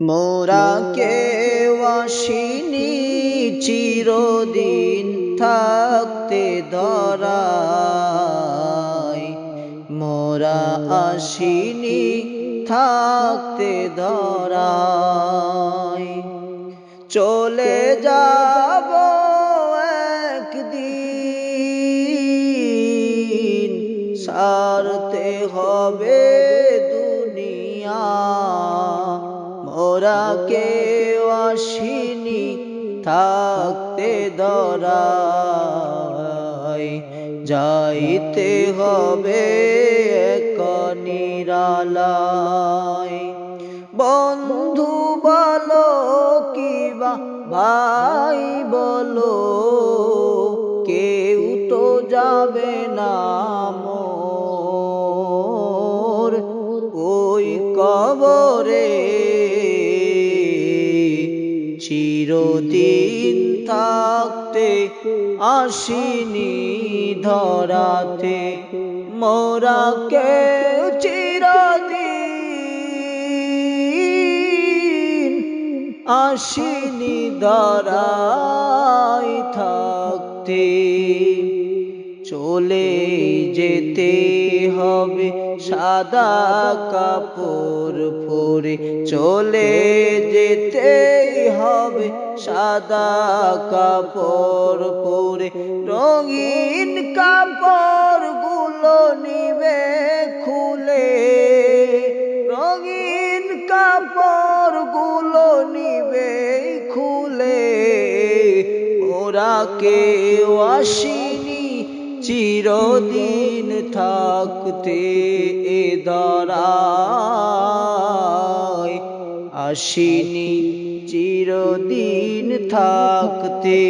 মোরা কেউ আসিনি চিরদিন থাকতে ধরায় মোরা আসিনি থাকতে ধরায় চলে যাব একদিন সারতে হবে মোরা কেউ আসিনি, থাকতে ধরায় যাইতে হবে এক নিরালায় বন্ধু বলো কিবা, ভাই বলো, কেউ তো যাবে না মোর চিরদিন থাকতে, আসিনি ধরাতে। মোরা কেউ চিরদিন আসিনি ধরাই থাকতে। চলে যেতে হবে সাদা কাপড় পরে। চলে যেতে হবে সাদা কাপড় পরে। রঙিন কাপড়গুলো নিবে খুলে। রঙিন কাপড়গুলো নিবে খুলে। ওরা কেউ আসিনি চিরদিন থাকতে এ দরায় আসিনি চিরদিন থাকতে।